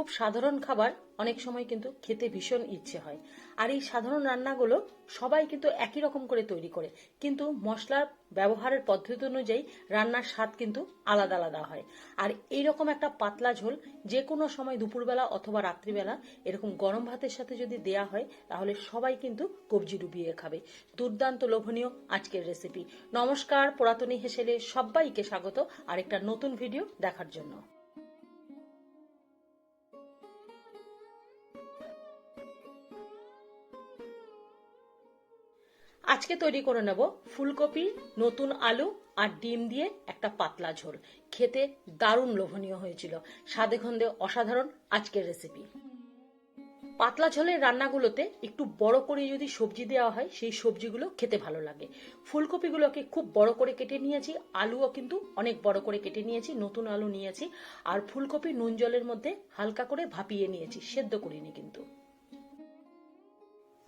খুব সাধারণ খাবার অনেক সময় কিন্তু খেতে ভীষণ ইচ্ছে হয়। আর এই সাধারণ রান্নাগুলো সবাই কিন্তু একই রকম করে তৈরি করে। কিন্তু মশলার ব্যবহারের পদ্ধতি অনুযায়ী রান্নার স্বাদ কিন্তু আলাদা আলাদা হয়। আর এইরকম একটা পাতলা ঝোল যে কোনো সময় দুপুরবেলা অথবা রাত্রিবেলা এরকম গরম ভাতের সাথে যদি দেয়া হয়, তাহলে সবাই কিন্তু কবজি ডুবিয়ে খাবে। দুর্দান্ত লোভনীয় আজকের রেসিপি নমস্কার, পুরাতনী হেসেলে সবাইকে স্বাগত। আর একটা নতুন ভিডিও দেখার জন্য। আজকে তৈরি করে নেব ফুলকপি, নতুন আলু আর ডিম দিয়ে একটা পাতলা ঝোল। খেতে দারুণ লোভনীয় হয়েছিল। স্বাদে খন্দে অসাধারণ আজকের রেসিপি পাতলা ঝোলের রান্নাগুলোতে একটু বড় করে যদি সবজি দেওয়া হয়, সেই সবজিগুলো খেতে ভালো লাগে। ফুলকপিগুলোকে খুব বড় করে কেটে নিয়েছি, আলুও কিন্তু অনেক বড় করে কেটে নিয়েছি, নতুন আলু নিয়েছি, আর ফুলকপি নুন জলের মধ্যে হালকা করে ভাপিয়ে নিয়েছি, সেদ্ধ করিনি কিন্তু।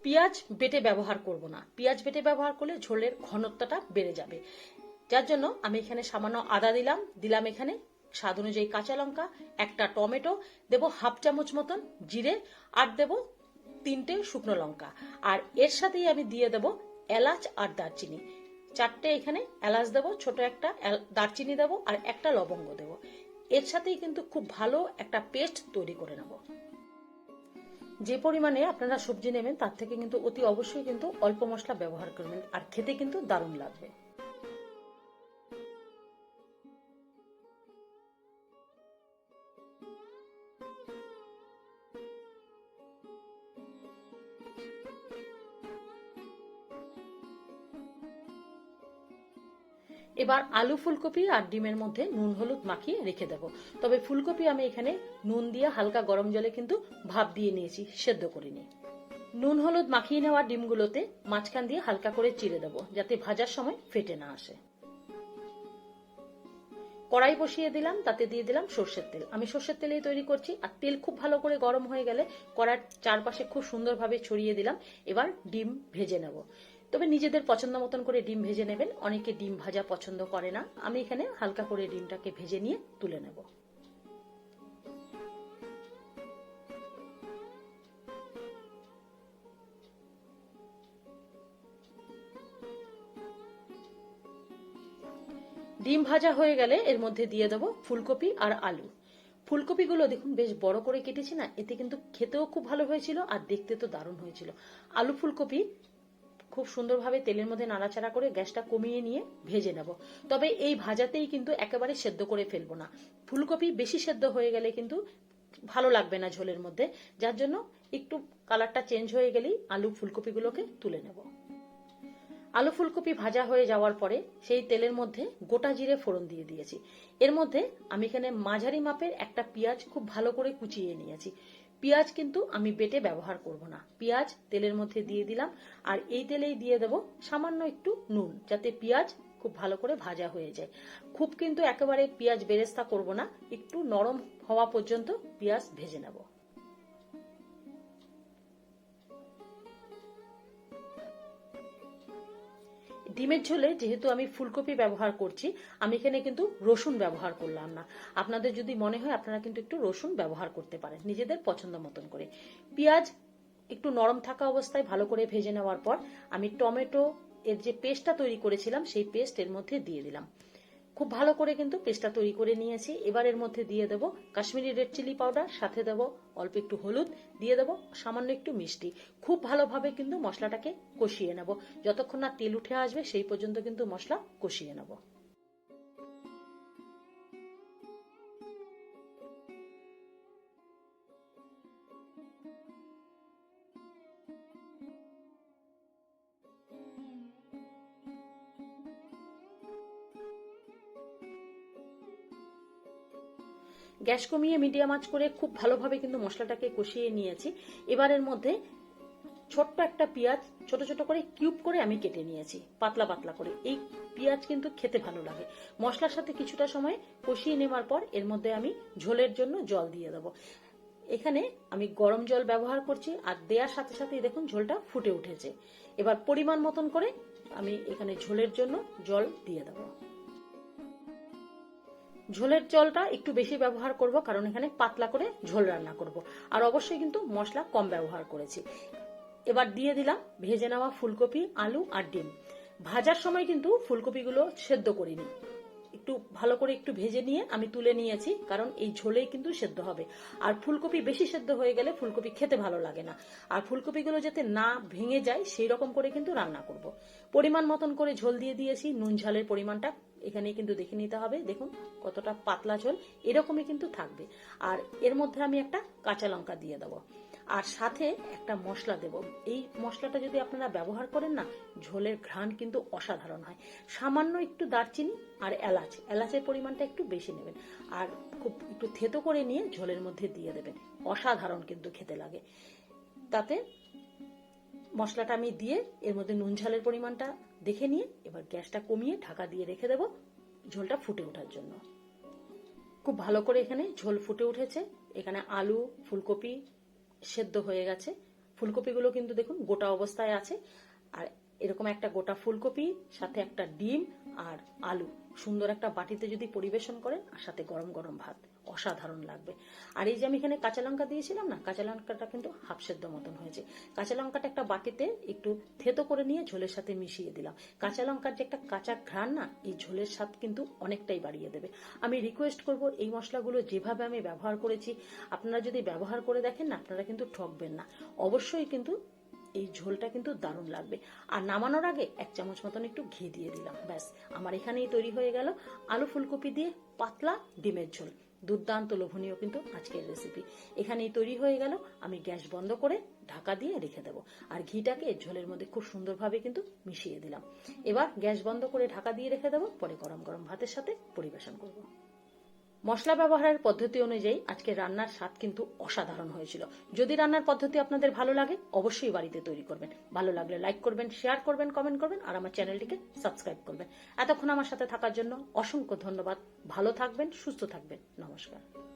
পেঁয়াজ বেটে ব্যবহার করব না। পেঁয়াজ বেটে ব্যবহার করলে ঝোলের ঘনত্বটা বেড়ে যাবে। যার জন্য আমি এখানে সামান্য আদা দিলাম। দিলাম এখানে স্বাদ অনুযায়ী কাঁচা লঙ্কা, একটা টমেটো, দেব হাফ চামচ মতন জিরে আর দেব তিনটে শুকনো লঙ্কা। আর এর সাথেই আমি দিয়ে দেব এলাচ আর দারচিনি। চারটে এখানে এলাচ দেব, ছোট একটা দারচিনি দেব আর একটা লবঙ্গ দেব। এর সাথেই কিন্তু খুব ভালো একটা পেস্ট তৈরি করে নেব। যে পরিমাণে আপনারা সবজি নেবেন, তার থেকে কিন্তু অতি অবশ্যই কিন্তু অল্প মশলা ব্যবহার করবেন। আর খেতে কিন্তু দারুণ লাগবে। এবার আলু ফুলকপি আর ডিমের মধ্যে নুন হলুদ মাখিয়ে রেখে দেব। তবে ফুলকপি আমি এখানে নুন দিয়ে হালকা গরম জলে কিন্তু ভাপ দিয়ে নিয়েছি, সেদ্ধ করে করিনি। নুন হলুদ মাখিয়ে নেওয়া ডিমগুলোতে মাঝখান দিয়ে হালকা করে চিড়ে দেবো, যাতে ভাজার সময় ফেটে না আসে। কড়াই বসিয়ে দিলাম, তাতে দিয়ে দিলাম সর্ষের তেল। আমি সর্ষের তেলেই তৈরি করছি, আর তেল খুব ভালো করে গরম হয়ে গেলে কড়ার চারপাশে খুব সুন্দরভাবে ছড়িয়ে দিলাম। এবার ডিম ভেজে নেব। তবে নিজেদের পছন্দ মতন করে ডিম ভেজে নেবেন। অনেকে ডিম ভাজা পছন্দ করে না। আমি এখানে হালকা করে ডিমটাকে ভেজে নিয়ে তুলে নেব। ডিম ভাজা হয়ে গেলে এর মধ্যে দিয়ে দেবো ফুলকপি আর আলু। ফুলকপিগুলো দেখুন, বেশ বড় করে কেটেছি না, এতে কিন্তু খেতেও খুব ভালো হয়েছিল আর দেখতে তো দারুণ হয়েছিল। আলু ফুলকপি খুব সুন্দরভাবে তেলের মধ্যে নাড়াচাড়া করে গ্যাসটা কমিয়ে নিয়ে ভেজে নেব। তবে এই ভাজাতেই কিন্তু একেবারে সেদ্ধ করে ফেলব না। ফুলকপি বেশি সেদ্ধ হয়ে গেলে কিন্তু ভালো লাগবে না ঝোলের মধ্যে। যার জন্য একটু কালারটা চেঞ্জ হয়ে গেলেই আলু ফুলকপিগুলোকে তুলে নেব। আলু ফুলকপি ভাজা হয়ে যাওয়ার পরে সেই তেলের মধ্যে গোটা জিরে ফোড়ন দিয়ে দিয়েছি। এর মধ্যে আমি এখানে মাঝারি মাপের একটা পেঁয়াজ খুব ভালো করে কুচিয়ে নিয়েছি। পেঁয়াজ কিন্তু আমি বেটে ব্যবহার করব না। পেঁয়াজ তেলের মধ্যে দিয়ে দিলাম, আর এই তেলেই দিয়ে দেব সামান্য একটু নুন, যাতে পেঁয়াজ খুব ভালো করে ভাজা হয়ে যায়। খুব কিন্তু একেবারে পেঁয়াজ বেরেস্তা করব না, একটু নরম হওয়া পর্যন্ত পেঁয়াজ ভেজে নেব। ডিমের ঝোলে যেহেতু আমি ফুলকপি ব্যবহার করছি, আমি এখানে কিন্তু রসুন ব্যবহার করলাম না। আপনাদের যদি মনে হয়, আপনারা কিন্তু একটু রসুন ব্যবহার করতে পারেন, নিজেদের পছন্দ মতন করে। পেঁয়াজ একটু নরম থাকা অবস্থায় ভালো করে ভেজে নেওয়ার পর আমি টমেটো এর যে পেস্টটা তৈরি করেছিলাম, সেই পেস্ট এর মধ্যে দিয়ে দিলাম। খুব ভালো করে কিন্তু পেস্টটা তৈরি করে নিয়েছি। এবার এর মধ্যে দিয়ে দেবো কাশ্মীরি রেড চিলি পাউডার, সাথে দেবো অল্প একটু হলুদ দিয়ে দেবো, সামান্য একটু মিষ্টি। খুব ভালোভাবে কিন্তু মশলাটাকে কষিয়ে নেব। যতক্ষণ না তেল উঠে আসবে, সেই পর্যন্ত কিন্তু মশলা কষিয়ে নেব। গ্যাস কমিয়ে মিডিয়াম আঁচ করে খুব ভালোভাবে কিন্তু মশলাটাকে কষিয়ে নিয়েছি। এবারের মধ্যে ছোট্ট একটা পেঁয়াজ ছোট ছোট করে কিউব করে আমি কেটে নিয়েছি, পাতলা পাতলা করে। এই পেঁয়াজ কিন্তু খেতে ভালো লাগে। মশলার সাথে কিছুটা সময় কষিয়ে নেওয়ার পর এর মধ্যে আমি ঝোলের জন্য জল দিয়ে দেবো। এখানে আমি গরম জল ব্যবহার করছি আর দেওয়ার সাথে সাথেই দেখুন ঝোলটা ফুটে উঠেছে। এবার পরিমাণ মতন করে আমি এখানে ঝোলের জন্য জল দিয়ে দেবো। ঝোলের জলটা একটু বেশি ব্যবহার করব, কারণ এখানে পাতলা করে ঝোল রান্না করব। আর অবশ্যই কিন্তু মশলা কম ব্যবহার করেছি। এবার দিয়ে দিলাম ভেজে নেওয়া ফুলকপি, আলু আর ডিম। ভাজার সময় কিন্তু ফুলকপিগুলো সেদ্ধ করিনি। একটু ভালো করে একটু ভেজে নিয়ে আমি তুলে নিয়েছি, কারণ এই ঝোলেই কিন্তু সেদ্ধ হবে। আর ফুলকপি বেশি সেদ্ধ হয়ে গেলে ফুলকপি খেতে ভালো লাগে না। আর ফুলকপিগুলো যাতে না ভেঙে যায়, সেই রকম করে কিন্তু রান্না করব। পরিমাণ মতন করে ঝোল দিয়ে দিয়েছি, নুন ঝালের পরিমাণটা এখানে কিন্তু দেখে নিতে হবে। দেখুন, কতটা পাতলা ঝোল, এরকমই কিন্তু থাকবে। আর এর মধ্যে আমি একটা কাঁচা লঙ্কা দিয়ে দেবো। আর সাথে একটা মশলা দেব। এই মশলাটা যদি আপনারা ব্যবহার করেন না, ঝোলের ঘ্রাণ কিন্তু অসাধারণ হয়। সামান্য একটু দারচিনি আর এলাচ। এলাচের পরিমাণটা একটু বেশি নেবেন। আর খুব একটু থেতো করে নিয়ে ঝোলের মধ্যে দিয়ে দেবেন। অসাধারণ কিন্তু খেতে লাগে। তাতে মশলাটা আমি দিয়ে এর মধ্যে নুন ঝালের পরিমাণটা দেখে নিয়ে এবার গ্যাসটা কমিয়ে ঢাকা দিয়ে রেখে দেব ঝোলটা ফুটে ওঠার জন্য। খুব ভালো করে এখানে ঝোল ফুটে উঠেছে। এখানে আলু, ফুলকপি সেদ্ধ হয়ে গেছে। ফুলকপিগুলো কিন্তু দেখুন গোটা অবস্থায় আছে। আর এরকম একটা গোটা ফুলকপি, সাথে একটা ডিম আর আলু। সুন্দর একটা বাটিতে যদি পরিবেশন করেন আর সাথে গরম গরম ভাত। অসাধারণ লাগবে। আর এই যে আমি এখানে কাঁচা লঙ্কা দিয়েছিলাম না, কাঁচা লঙ্কাটা কিন্তু হাফ সেদ্ধ মতন হয়েছে। কাঁচা লঙ্কাটা একটা বাটিতে একটু থেতো করে নিয়ে ঝোলের সাথে মিশিয়ে দিলাম। কাঁচা লঙ্কার যে একটা কাঁচা ঘ্রাণ না, এই ঝোলের স্বাদ কিন্তু অনেকটাই বাড়িয়ে দেবে। আমি রিকোয়েস্ট করব এই মশলাগুলো যেভাবে আমি ব্যবহার করেছি, আপনারা যদি ব্যবহার করে দেখেন না, আপনারা কিন্তু ঠকবেন না। অবশ্যই কিন্তু এই ঝোলটা কিন্তু দারুণ লাগবে। আর নামানোর আগে এক চামচ মতন একটু ঘি দিয়ে দিলাম, ব্যাস। আমার এখানেই তৈরি হয়ে গেল আলু ফুলকপি দিয়ে পাতলা ডিমের ঝোল। দুর্দান্ত লোভনীয় কিন্তু আজকের রেসিপি এখানেই তৈরি হয়ে গেল। আমি গ্যাস বন্ধ করে ঢাকা দিয়ে রেখে দেবো। আর ঘিটাকে ঝোলের মধ্যে খুব সুন্দরভাবে কিন্তু মিশিয়ে দিলাম। এবার গ্যাস বন্ধ করে ঢাকা দিয়ে রেখে দেবো। পরে গরম গরম ভাতের সাথে পরিবেশন করব। মশলা ব্যবহারের পদ্ধতি অনুযায়ী আজকে রান্নার স্বাদ কিন্তু অসাধারণ হয়েছিল। যদি রান্নার পদ্ধতি আপনাদের ভালো লাগে, অবশ্যই বাড়িতে তৈরি করবেন। ভালো লাগলে লাইক করবেন শেয়ার করবেন কমেন্ট করবেন, আর আমার চ্যানেলটিকে সাবস্ক্রাইব করবেন। এতক্ষণ আমার সাথে থাকার জন্য অসংখ্য ধন্যবাদ। ভালো থাকবেন, সুস্থ থাকবেন। নমস্কার।